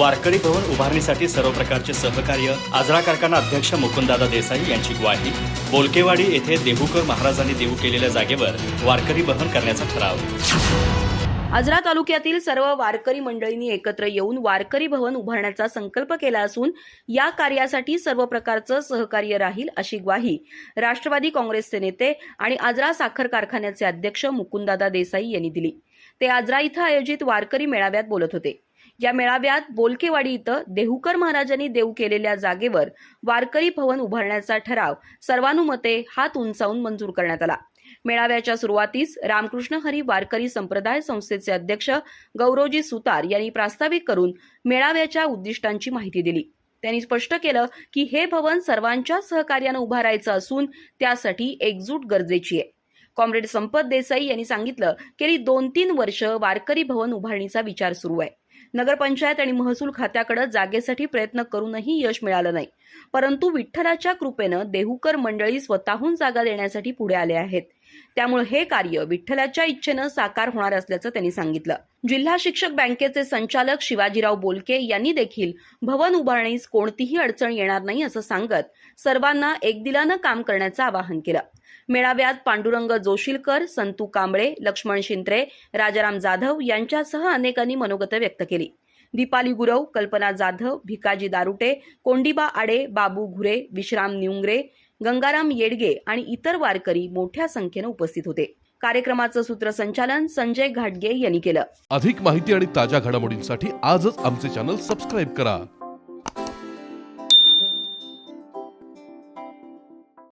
वारकरी भवन उभारणीसाठी सर्व प्रकारचे सहकार्य आजरा कारखाना अध्यक्ष मुकुंददादा देसाई यांची ग्वाही. बोलकेवाडी येथे देहूकर महाराजांनी देऊ केलेल्या जागेवर वारकरी भवन करण्याचा ठराव. आजरा तालुक्यातील सर्व वारकरी मंडळींनी एकत्र येऊन वारकरी भवन उभारण्याचा संकल्प केला असून या कार्यासाठी सर्व प्रकारचं सहकार्य राहील अशी ग्वाही राष्ट्रवादी काँग्रेसचे नेते आणि आजरा साखर कारखान्याचे अध्यक्ष मुकुंददादा देसाई यांनी दिली. ते आजरा इथं आयोजित वारकरी मेळाव्यात बोलत होते. या मेळाव्यात बोलकेवाडी इथं देहूकर महाराजांनी देऊ केलेल्या जागेवर वारकरी भवन उभारण्याचा ठराव सर्वानुमते हात उंचावून मंजूर करण्यात आला. मेळाव्याच्या सुरुवातीस रामकृष्ण हरी वारकरी संप्रदाय संस्थेचे अध्यक्ष गौरवजी सुतार यांनी प्रास्ताविक करून मेळाव्याच्या उद्दिष्टांची माहिती दिली. त्यांनी स्पष्ट केलं की हे भवन सर्वांच्या सहकार्यानं उभारायचं असून त्यासाठी एकजूट गरजेची आहे. कॉम्रेड संपत देसाई यांनी सांगितलं गेली दोन तीन वर्ष वारकरी भवन उभारणीचा विचार सुरू आहे. नगरपंचायत आणि महसूल खात्याकडे जागेसाठी प्रयत्न करूनही यश मिळालं नाही. परंतु विठ्ठलाच्या कृपेनं देहूकर मंडळी स्वतःहून जागा देण्यासाठी पुढे आले आहेत. त्यामुळे हे कार्य विठ्ठलाच्या इच्छेनं साकार होणार असल्याचं त्यांनी सांगितलं. जिल्हा शिक्षक बँकेचे संचालक शिवाजीराव बोलके यांनी देखील भवन उभारणीस कोणतीही अडचण येणार नाही असं सांगत सर्वांना एकदिलानं काम करण्याचं आवाहन केलं. मेळाव्यात पांडुरंग जोशीलकर संतू कांबळे लक्ष्मण शिंत्रे राजाराम जाधव यांच्यासह अनेकांनी मनोगत व्यक्त केली. दीपाली गुरव कल्पना जाधव भिकाजी दारुटे कोंडीबा आडे बाबू घुरे विश्राम निउंगरे गंगाराम येडगे आणि इतर वारकरी मोठ्या संख्येनं उपस्थित होते. कार्यक्रमाचं सूत्रसंचालन संजय घाटगे यांनी केलं. अधिक माहिती आणि ताज्या घडामोडींसाठी आजच आमचे चॅनल सबस्क्राईब करा.